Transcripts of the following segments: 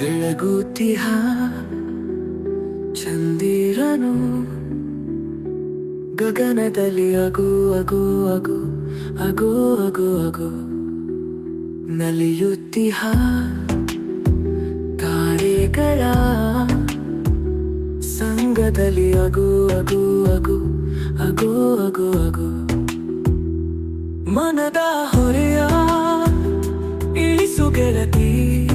ಬೆಳಗುತ್ತಿಹ ಚಂದಿರನು ಗಗನದಲ್ಲಿ ಅಗು ಅಗು ಅಗು ಅಗು ಅಗು ಅಗು ನಲಿಯುತ್ತಿಹ ತಾರೆಗಳ ಸಂಗದಲ್ಲಿ ಅಗು ಅಗು ಅಗು ಅಗು ಅಗು ಅಗು ಮನದ ಹೊರೆಯ ಇಳಿಸು ಗೆಳತಿ.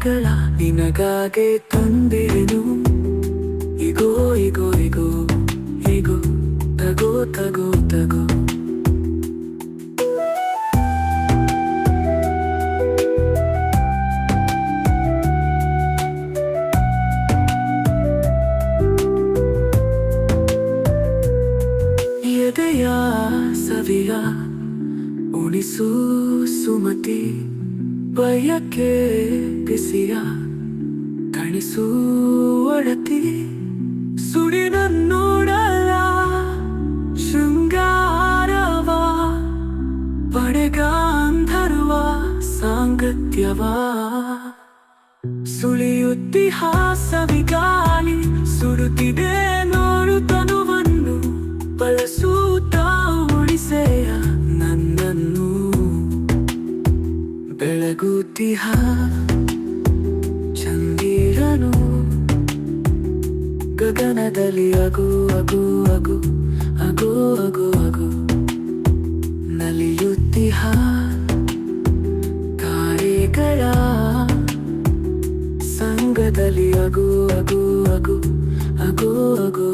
ತಾರೆಗಳ ನಿನಗಾಗೆ ತಂದಿರೆನು. ಇಗೋ ಇಗೋ ಇಗೋ ಇಗೋ, ತಗೋ ತಗೋ ತಗೋ. ಎದೆಯ ಸವಿಯ ಉಣಿಸು ಸುಮತಿ, ಬಯಕೆ ಬಿಸಿಯ ಕಣಿಸು ಒಡತಿ ನೋಡಲ ಶೃಂಗಾರವ ಪಡೆಗಾಂಧರ್ವ ಸಾಂಗತ್ಯವ. ಸುಳಿಯುತ್ತಿಹಾಸವಿಗಾಲಿ ಸುಡುತ್ತಿದೆ ನೋಡು ಬಳಸೂತ ಉಳಿಸೆಯ ನನ್ನನ್ನು. ಬೆಳಗುತ್ತಿಹ ಗಗನದಲ್ಲಿ ಅಗು ಅಗು ಅಗು ಅಗು ಅಗು ಅಗು. ನಲಿಯುತ್ತಿಹ ಕಾಯಿಗಳ ಸಂಘದಲ್ಲಿ ಅಗು ಅಗು ಅಗು ಅಗು ಅಗು